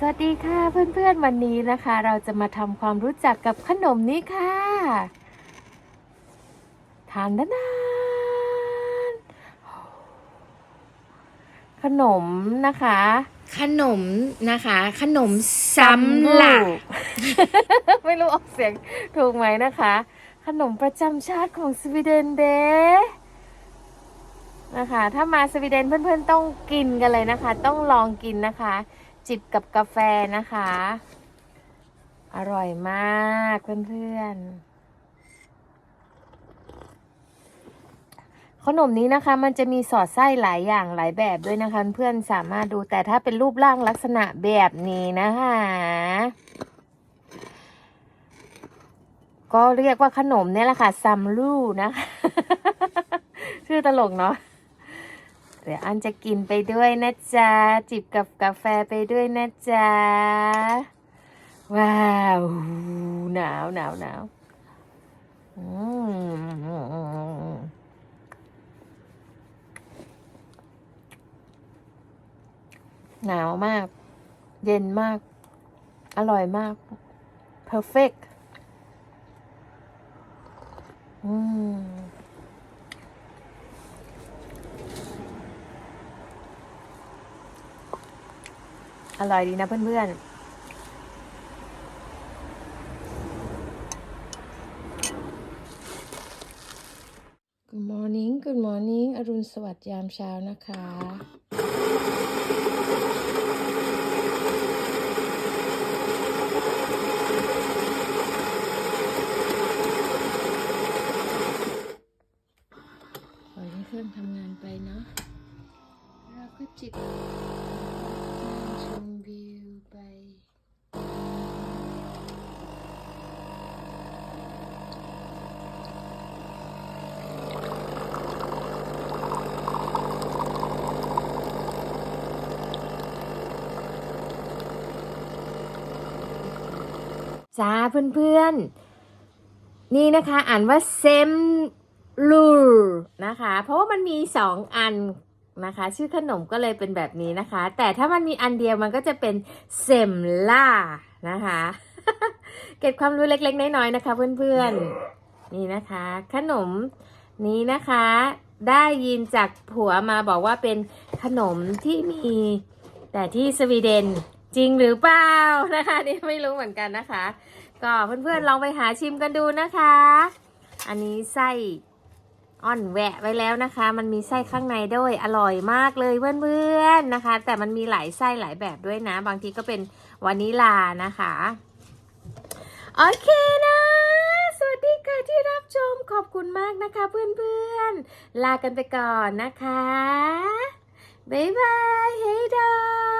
สวัสดีค่ะเพื่อนๆวันนี้นะคะ เราจะมาทำความรู้จักกับขนมนี้ค่ะ ทานด้านนขนมนะคะ ขนมนะคะ ขนมซ้ำลักไม่รู้ออกเสียงถูกไหมนะคะ ขนมประจำชาติของสวีเดนเดนะคะ ถ้ามาสวีเดนเพื่อนๆต้องกินกันเลยนะคะ ต้องลองกินนะคะ จิบกับกาแฟนะคะ อร่อยมากเพื่อนๆ ขนมนี้นะคะมันจะมีสอดไส้หลายอย่างหลายแบบด้วยนะคะ เพื่อนสามารถดูแต่ถ้าเป็นรูปร่างลักษณะแบบนี้นะคะก็เรียกว่าขนมเนี่ยแหละค่ะซัมลูนะคะ ชื่อตลกเนาะ ดี๋ยวอันจะกินไปด้วยนะจ๊ะ จิบกับกาแฟไปด้วยนะจ๊ะ ว้าว หนาวหนาวหนาวหนาวมาก เย็นมาก อร่อยมาก perfect อืม อร่อยดีนะเพื่อนๆ Good morning Good morning อรุณสวัสดิ์ยามเช้านะคะ ปล่อยให้เครื่องทำงานไปเนาะเราก็จิบ ไปจ้าเพื่อนๆ นี่นะคะอ่านว่าเซมลูนะคะ เพราะว่ามันมีสองอัน นะคะ ชื่อขนมก็เลยเป็นแบบนี้นะคะ แต่ถ้ามันมีอันเดียวมันก็จะเป็นเซมล่านะคะเก็บความรู้เล็ก ๆ น้อยๆนะคะ เพื่อนๆนี่นะคะ ขนมนี้นะคะ ได้ยินจากผัวมาบอกว่าเป็นขนมที่มี แต่ที่สวีเดนจริงหรือเปล่านะคะนี่ไม่รู้เหมือนกันนะคะ ก็เพื่อนๆลองไปหาชิมกันดูนะคะ อันนี้ไส้ อ่อนแหวะไว้แล้วนะคะ มันมีไส้ข้างในด้วยอร่อยมากเลยเพื่อนๆนะคะ แต่มันมีหลายไส้หลายแบบด้วยนะ บางทีก็เป็นวานิลานะคะโอเคนะ สวัสดีค่ะที่รับชมขอบคุณมากนะคะเพื่อนๆ ลากันไปก่อนนะคะ บ๊ายบายเฮ้ยดอ